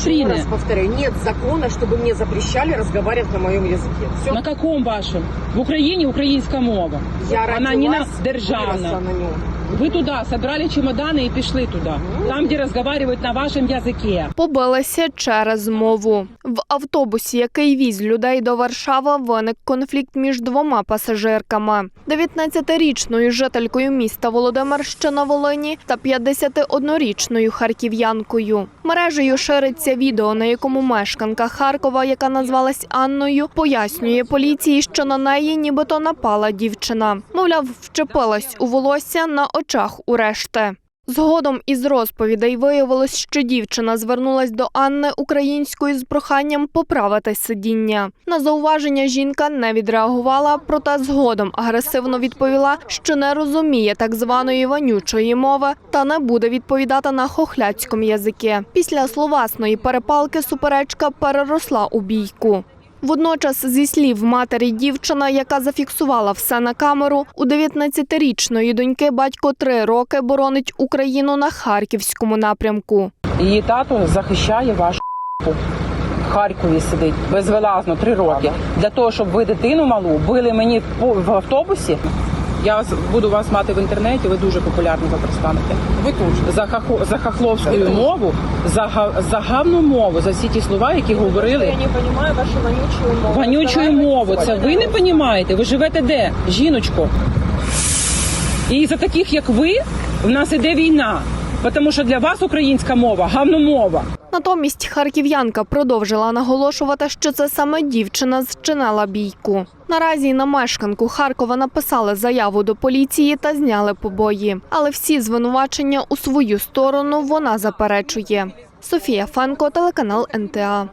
доктрины? Еще раз повторяю, нет закона, чтобы мне запрещали разговаривать на моем языке. Все. На каком вашем? В Україні українська мова. Я Вона не на родилась, державна. выросла на нем. Ви туди собрали чемодани і пішли туди. Там, де розмовляють на вашому язикі. Побилися через мову. В автобусі, який віз людей до Варшави, виник конфлікт між двома пасажирками: 19-річною жителькою міста Володимир, що на Волині, та 51-річною харків'янкою. Мережею шириться відео, на якому мешканка Харкова, яка назвалась Анною, пояснює поліції, що на неї нібито напала дівчина. Мовляв, вчепилась у волосся на очах у решти. Згодом із розповідей виявилось, що дівчина звернулась до Анни Української з проханням поправити сидіння. На зауваження жінка не відреагувала, проте згодом агресивно відповіла, що не розуміє так званої вонючої мови та не буде відповідати на хохляцькому язикі. Після словасної перепалки суперечка переросла у бійку. Водночас, зі слів матері дівчина, яка зафіксувала все на камеру, у 19-річної доньки батько три роки боронить Україну на харківському напрямку. Її тато захищає вашу в Харкові сидить безвилазно три роки. Для того, щоб ви дитину малу били мені в автобусі. Я буду вас мати в інтернеті, ви дуже популярні завтра станете. Ви тут За, хахо, за хахловську мову, за, га- за гавну мову, за всі ті слова, які говорили. Я не розумію вашу вонючу мову. Вонючою мову. Це ви не розумієте? Ви живете де, жіночко? І за таких, як ви, в нас іде війна. Тому що для вас українська мова гавномова. Натомість харків'янка продовжила наголошувати, що це саме дівчина зчинила бійку. Наразі на мешканку Харкова написали заяву до поліції та зняли побої. Але всі звинувачення у свою сторону вона заперечує. Софія Фенко, телеканал НТА.